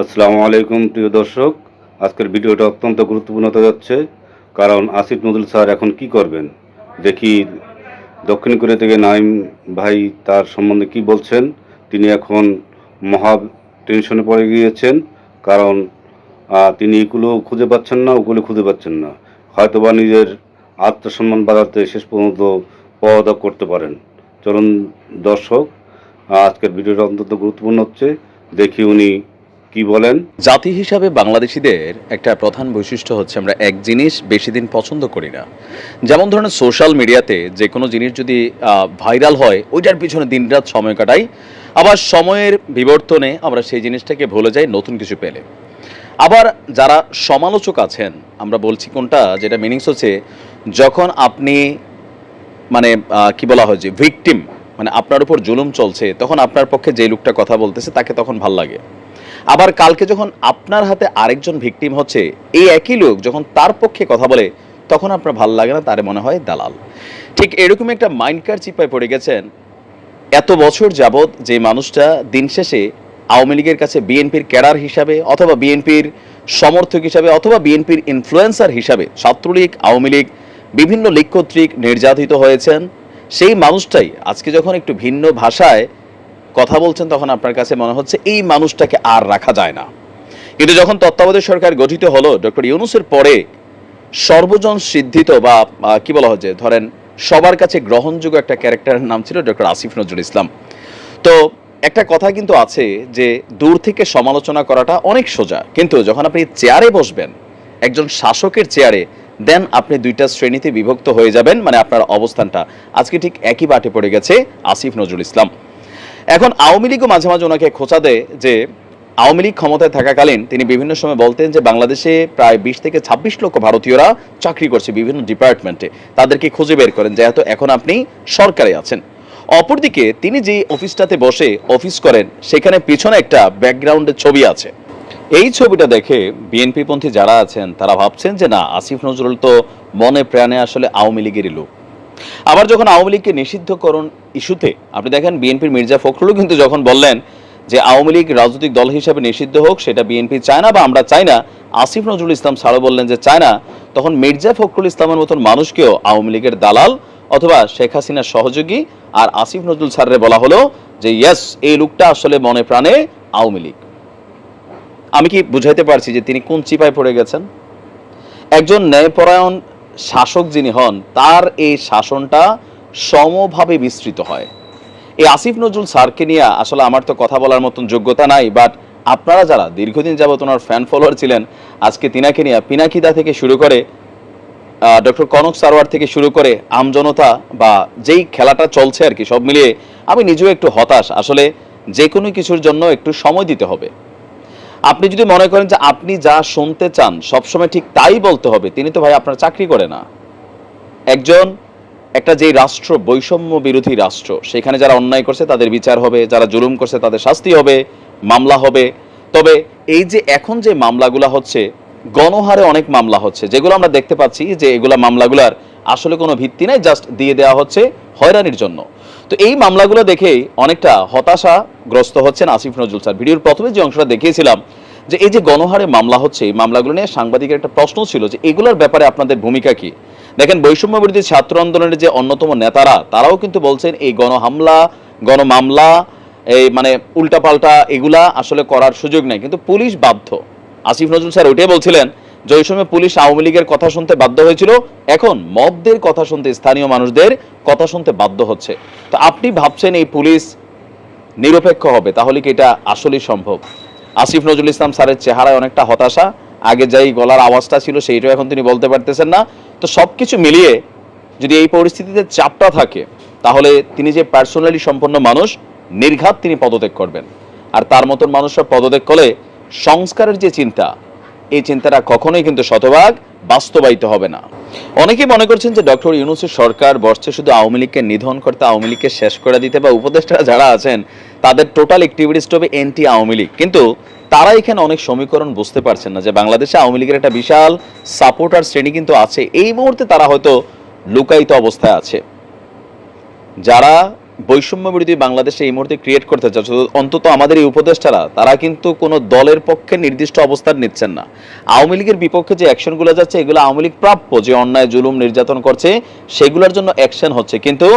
আসসালামু আলাইকুম, প্রিয় দর্শক। আজকের ভিডিওটা অত্যন্ত গুরুত্বপূর্ণ হতে যাচ্ছে, কারণ আসিফ নজরুল স্যার এখন কি করবেন? দেখি দক্ষিণ কোরিয়া থেকে নাইম ভাই তার সম্বন্ধে কি বলছেন। তিনি এখন মহা টেনশনে পড়ে গিয়েছেন, কারণ তিনি এগুলো খুঁজে পাচ্ছেন না, ওগুলো খুঁজে পাচ্ছেন না। হয়তোবা নিজের আত্মসম্মান বাড়াতে শেষ পর্যন্ত পদক করতে পারেন। চলুন দর্শক আজকের ভিডিওটা অত্যন্ত গুরুত্বপূর্ণ হচ্ছে। দেখি উনি কি বলেন? জাতি হিসাবে বাংলাদেশিদের একটা প্রধান বৈশিষ্ট্য হচ্ছে আমরা এক জিনিস বেশি দিন পছন্দ করি না। যেমন ধরনের সোশ্যাল মিডিয়াতে যে কোনো জিনিস যদি ভাইরাল হয়, ওইটার পিছনে দিনরাত সময় কাটাই। আবার সময়ের বিবর্তনে আমরা সেই জিনিসটাকে ভুলে যাই, নতুন কিছু পেলে। আবার যারা সমালোচক আছেন, আমরা বলছি কোনটা, যেটা মিনিংস হচ্ছে, যখন আপনি মানে কি বলা হয় যে ভিকটিম মানে আপনার উপর জুলুম চলছে, তখন আপনার পক্ষে যে লোকটা কথা বলতেছে, তাকে তখন ভালো লাগে। আবার কালকে যখন আপনার হাতে আরেকজন ভিকটিম হচ্ছে, এই একই লোক যখন তার পক্ষে কথা বলে, তখন আপনার ভালো লাগে না, তারে মনে হয় দালাল। ঠিক এরকম একটা মাইন্ডকার চিপায় পড়ে গেছেন এত বছর যাবৎ যে মানুষটা দিন শেষে আওয়ামী লীগের কাছে বিএনপির ক্যাডার হিসাবে অথবা বিএনপির সমর্থক হিসাবে অথবা বিএনপির ইনফ্লুয়েন্সার হিসাবে ছাত্রলীগ, আওয়ামী লীগ, বিভিন্ন লীগ কর্তৃক নির্যাতিত হয়েছেন। সেই মানুষটাই আজকে যখন একটু ভিন্ন ভাষায় কথা বলছেন, তখন আপনার কাছে মনে হচ্ছে এই মানুষটাকে আর রাখা যায় না। কিন্তু যখন তত্ত্বাবধায়ক সরকার গঠিত হলো, ডক্টর ইউনুসের পরে সর্বজন সিদ্ধিত বা কি বলা হচ্ছে ধরেন সবার কাছে গ্রহণযোগ্য একটা ক্যারেক্টারের নাম ছিল ডক্টর আসিফ নজরুল ইসলাম। তো একটা কথা কিন্তু আছে যে, দূর থেকে সমালোচনা করাটা অনেক সোজা। কিন্তু যখন আপনি চেয়ারে বসবেন, একজন শাসকের চেয়ারে, দেন আপনি দুইটা শ্রেণীতে বিভক্ত হয়ে যাবেন মানে আপনার অবস্থানটা। আজকে ঠিক একই বাটে পড়ে গেছে আসিফ নজরুল ইসলাম। এখন আওয়ামী লীগও মাঝে মাঝে ওনাকে খোঁচা দেয় যে আওয়ামী লীগ ক্ষমতায় থাকাকালীন তিনি বিভিন্ন সময় বলতেন যে বাংলাদেশে প্রায় বিশ থেকে ছাব্বিশ লক্ষ ভারতীয়রা চাকরি করছে বিভিন্ন ডিপার্টমেন্টে। তাদেরকে খুঁজে বের করেন, যেহেতু এখন আপনি সরকারে আছেন। অপরদিকে তিনি যে অফিসটাতে বসে অফিস করেন, সেখানে পিছনে একটা ব্যাকগ্রাউন্ডের ছবি আছে। এই ছবিটা দেখে বিএনপি পন্থী যারা আছেন, তারা ভাবছেন যে না, আসিফ নজরুল তো মনে প্রাণে আসলে আওয়ামী লীগেরই লোক। আবার যখন আওয়ামী লীগকে নিষিদ্ধকরণ ইস্যুতে, আপনি দেখেন বিএনপির মির্জা ফখরুলও কিন্তু যখন বললেন যে আওয়ামী লীগ রাজনৈতিক দল হিসেবে নিষিদ্ধ হোক, সেটা বিএনপি চায় না বা আমরা চাই না, আসিফ নজরুল ইসলাম ছাড়ও বললেন যে চায় না, তখন মির্জা ফখরুল ইসলামের মতন মানুষকেও আওয়ামী লীগের দালাল অথবা শেখ হাসিনার সহযোগী আর আসিফ নজরুল স্যারের বলা হলো যে, ইয়েস, এই লোকটা আসলে মনে প্রাণে আওয়ামী লীগ। আমি কি বুঝাইতে পারছি যে তিনি কোন চিপায় পড়ে গেছেন? একজন ন্যায়পরায়ণ শাসক যিনি হন, তার এই শাসনটা সমভাবে বিস্তৃত হয়। এই আসিফ নজরুল স্যারকে নিয়ে আসলে আমার তো কথা বলার মতন যোগ্যতা নাই বাট আপনারা যারা দীর্ঘদিন যাবত ওনার ফ্যান ফলোয়ার ছিলেন, আজকে তিনাকে নিয়ে পিনাকিদা থেকে শুরু করে ডক্টর কনক সারওয়ার থেকে শুরু করে আমজনতা বা যেই খেলাটা চলছে আর কি, সব মিলিয়ে আমি নিজেও একটু হতাশ। আসলে যে কোনো কিছুর জন্য একটু সময় দিতে হবে। আপনি যদি মনে করেন যে আপনি যা শুনতে চান, সবসময় ঠিক তাই বলতে হবে, তিনি তো ভাই আপনার চাকরি করে না। একজন, একটা যে রাষ্ট্র, বৈষম্য বিরোধী রাষ্ট্র, সেখানে যারা অন্যায় করছে তাদের বিচার হবে, যারা জুলুম করছে তাদের শাস্তি হবে, মামলা হবে। তবে এই যে এখন যে মামলাগুলা হচ্ছে, গণহারে অনেক মামলা হচ্ছে, যেগুলো আমরা দেখতে পাচ্ছি যে এগুলা মামলাগুলার আসলে কোনো ভিত্তি নাই জাস্ট দিয়ে দেওয়া হচ্ছে হয়রানির জন্য। তো এই মামলাগুলো দেখেই অনেকটা হতাশাগ্রস্ত হচ্ছেন আসিফ নজরুল স্যার। ভিডিওর প্রথমে যে অংশটা দেখিয়েছিলাম, যে এই যে গণহারে মামলা হচ্ছে, এই মামলাগুলো নিয়ে সাংবাদিকের একটা প্রশ্ন ছিল যে এগুলোর ব্যাপারে আপনাদের ভূমিকা কি? দেখেন বৈষম্য বিরোধী ছাত্র আন্দোলনের যে অন্যতম নেতারা, তারাও কিন্তু বলছেন এই গণহামলা, গণমামলা, এই মানে উল্টাপাল্টা এগুলা আসলে করার সুযোগ নেই। কিন্তু পুলিশ বাধ্য। আসিফ নজরুল স্যার ওইটাই বলছিলেন যে ওই সময় পুলিশ আওয়ামী লীগের কথা শুনতে বাধ্য হয়েছিল। এখন মবদের কথা শুনতে স্থানীয় মানুষদের কথা শুনতে বাধ্য হচ্ছে। তো আপনি ভাবছেন এই পুলিশ নিরপেক্ষ হবে, তাহলে কি এটা আসলেই সম্ভব? আসিফ নজরুল ইসলাম স্যারের চেহারায় অনেকটা হতাশা। আগে যেই গলার আওয়াজটা ছিল সেইটাও এখন তিনি বলতে পারতেছেন না। তো সব কিছু মিলিয়ে যদি এই পরিস্থিতিতে চাপটা থাকে, তাহলে তিনি যে পার্সোনালি সম্পন্ন মানুষ, নির্ঘাত তিনি পদত্যাগ করবেন। আর তার মতন মানুষরা পদত্যাগ করলে সংস্কারের যে চিন্তা এই চিন্তাটা কখনোই কিন্তু শতভাগ বাস্তবায়িত হবে না। অনেকেই মনে করছেন যে ডক্টর ইউনুসের সরকার বসছে শুধু আওয়ামী লীগকে নিধন করতে আওয়ামী লীগকে শেষ করে দিতে বা উপদেষ্টারা যারা আছেন, তাদের টোটাল অ্যাক্টিভিটিস হবে এনটি আওয়ামী লীগ। কিন্তু তারা এখানে অনেক সমীকরণ বুঝতে পারছেন না যে বাংলাদেশে আওয়ামী লীগের একটা বিশাল সাপোর্টার শ্রেণি কিন্তু আছে। এই মুহূর্তে তারা হয়তো লুকায়িত অবস্থায় আছে। যারা বৈষম্য বিরোধী বাংলাদেশে এই মুহূর্তে ক্রিয়েট করতে চাচ্ছে। অন্তত আমাদের এই উপদেষ্টারা, তারা কিন্তু কোনো দলের পক্ষে নির্দিষ্ট অবস্থান নিচ্ছেন না। আওয়ামী লীগের বিপক্ষে যে অ্যাকশনগুলো যাচ্ছে, এগুলো আওয়ামী লীগ প্রাপ্য যে অন্যায়, জুলুম, নির্যাতন করছে, সেগুলোর জন্য অ্যাকশন হচ্ছে। কিন্তু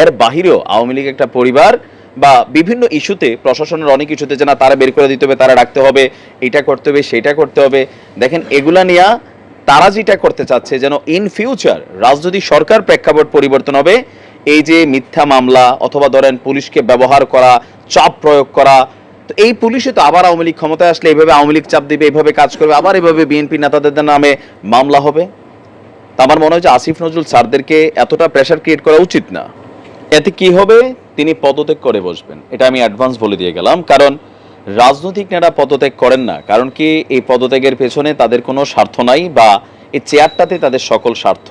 এর বাহিরেও আওয়ামী লীগ একটা পরিবার বা বিভিন্ন ইস্যুতে প্রশাসনের অনেক ইস্যুতে যে না, তারা বের করে দিতে হবে, তারা রাখতে হবে, এটা করতে হবে, সেটা করতে হবে। দেখেন, এগুলা নিয়ে তারা যেটা করতে চাচ্ছে, যেন ইন ফিউচার রাজনৈতিক সরকার প্রেক্ষাপট পরিবর্তন হবে এই যে মিথ্যা মামলা অথবা ধরেন পুলিশকে ব্যবহার করা, চাপ প্রয়োগ করা, তো এই পুলিশে তো আবার আওয়ামী লীগ ক্ষমতায় আসলে এইভাবে আওয়ামী লীগ চাপ দিবে, এইভাবে কাজ করবে, আবার এইভাবে বিএনপি নেতাদের নামে মামলা হবে? তা আমার মনে হয় যে আসিফ নজরুল স্যারদেরকে এতটা প্রেশার ক্রিয়েট করা উচিত না। এতে কি হবে? তিনি পদত্যাগ করে বসবেন। এটা আমি অ্যাডভান্স বলে দিয়ে গেলাম। কারণ রাজনৈতিক নেতা পদত্যাগ করেন না। কারণ কি এই পদত্যাগের পেছনে তাদের কোনো স্বার্থ নাই বা এই চেয়ারটাতে তাদের সকল স্বার্থ।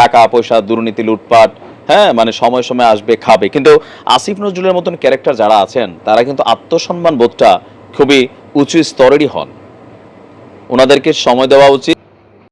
টাকা, পয়সা, দুর্নীতি, লুটপাট হ্যাঁ মানে সময় সময় আসবে, খাবে। কিন্তু আসিফ নজরুলের মতন ক্যারেক্টার যারা আছেন, তারা কিন্তু আত্মসম্মান বোধটা খুবই উঁচু স্তরেরই হন। ওনাদেরকে সময় দেওয়া উচিত।